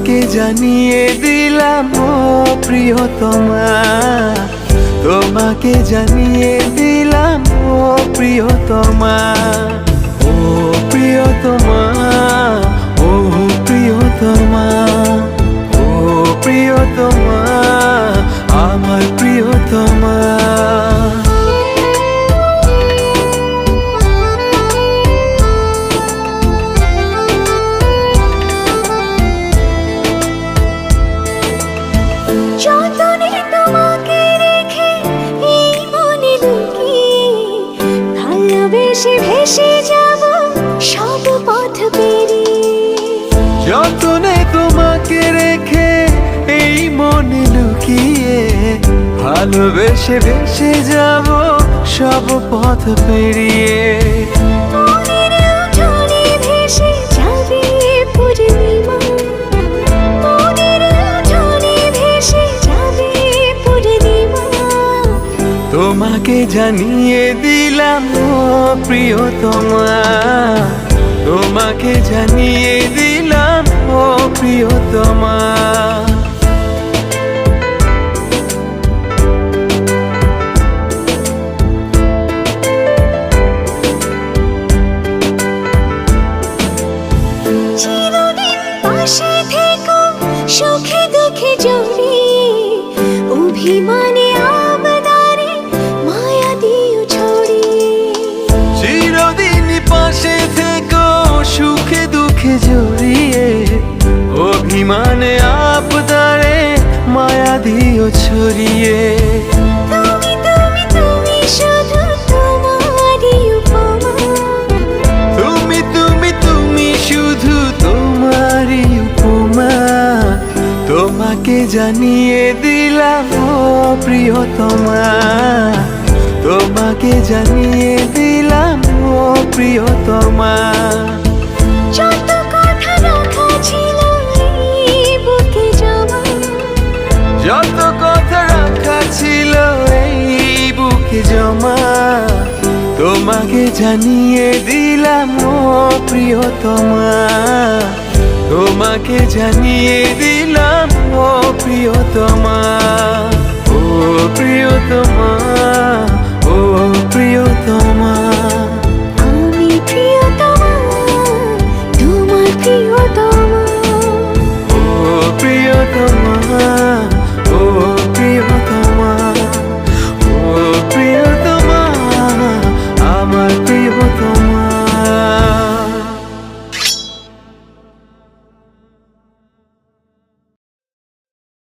তোমাকে জানিয়ে দিলাম, ও প্রিয়তমা। তোমাকে জানিয়ে দিলাম, ও প্রিয়তমা। ও প্রিয়তমা ও প্রিয়তমা। ও প্রিয়তমা। ভালোবেসে ভেসে যাব সব পথ পেরিয়ে। যতনে তোমাকে রেখে এই মনে লুকিয়ে ভালোবেসে ভেসে যাব সব পথ পেরিয়ে ভেসে ভেসে তোমাকে জানিয়ে দিলাম ও প্রিয়তমা, তোমাকে জানিয়ে দিলাম, ও প্রিয়তমা। চিরদিন পাশে থেকো, সুখে দুঃখে জড়িয়ে, অভিমানে দিও ছড়িয়ে। তুমি তুমি তুমি শুধু তোমারই উপমা। তোমাকে জানিয়ে দিলাম প্রিয়তমা। তোমাকে জানিয়ে দিলাম প্রিয়তমা। কথা রাখা ছিল এই বুকে জমা। তোমাকে জানিয়ে দিলাম, ও প্রিয়তমা। তোমাকে জানিয়ে দিলাম, ও প্রিয়তমা। ও প্রিয়তমা।